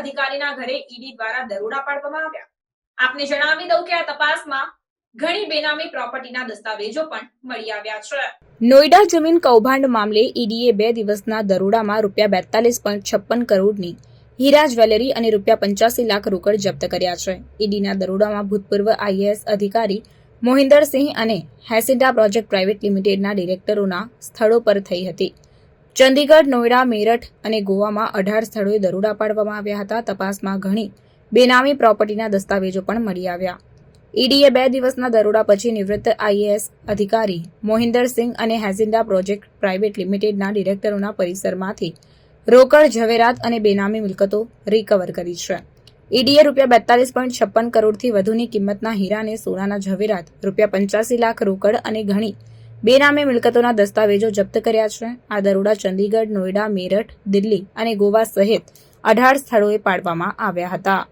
અધિકારીના ઘરે ઈડી દ્વારા દરોડા પાડવામાં આવ્યા. આપને જણાવી દઉં કે આ તપાસમાં ઘણી બેનામી પ્રોપર્ટીના દસ્તાવેજો પણ મળી આવ્યા છે. નોઈડા જમીન કૌભાંડ મામલે ઈડીએ બે દિવસના દરોડામાં રૂપિયા બેતાલીસ પોઈન્ટ છપ્પન કરોડની હીરા જ્વેલરી અને રૂપિયા પંચ્યાસી લાખ રોકડ જપ્ત કર્યા છે. ઈડીના દરોડામાં ભૂતપૂર્વ આઈએએસ અધિકારી મોહિન્દરસિંહ અને હેસિડા પ્રોજેક્ટ પ્રાઇવેટ લિમિટેડના ડિરેક્ટરોના સ્થળો પર થઈ હતી. ચંદીગઢ, નોઈડા, મેરઠ અને ગોવામાં અઢાર સ્થળોએ દરોડા પાડવામાં આવ્યા હતા. તપાસમાં ઘણી બેનામી પ્રોપર્ટીના દસ્તાવેજો પણ મળી આવ્યા. ઈડીએ બે દિવસના દરોડા પછી નિવૃત્ત આઈએએસ અધિકારી મોહિન્દરસિંહ અને હેઝિન્ડા પ્રોજેક્ટ પ્રાઇવેટ લિમિટેડના ડિરેક્ટરોના પરિસરમાંથી રોકડ, ઝવેરાત અને બેનામી મિલકતો રિકવર કરી છે. ઈડીએ રૂપિયા બેતાલીસ પોઈન્ટ છપ્પન કરોડથી વધુની કિંમતના હીરા અને સોનાના ઝવેરાત, રૂપિયા પંચ્યાસી લાખ રોકડ અને ઘણી બેનામી મિલકતોના દસ્તાવેજો જપ્ત કર્યા છે. આ દરોડા ચંદીગઢ, નોઈડા, મેરઠ, દિલ્હી અને ગોવા સહિત અઢાર સ્થળોએ પાડવામાં આવ્યા હતા.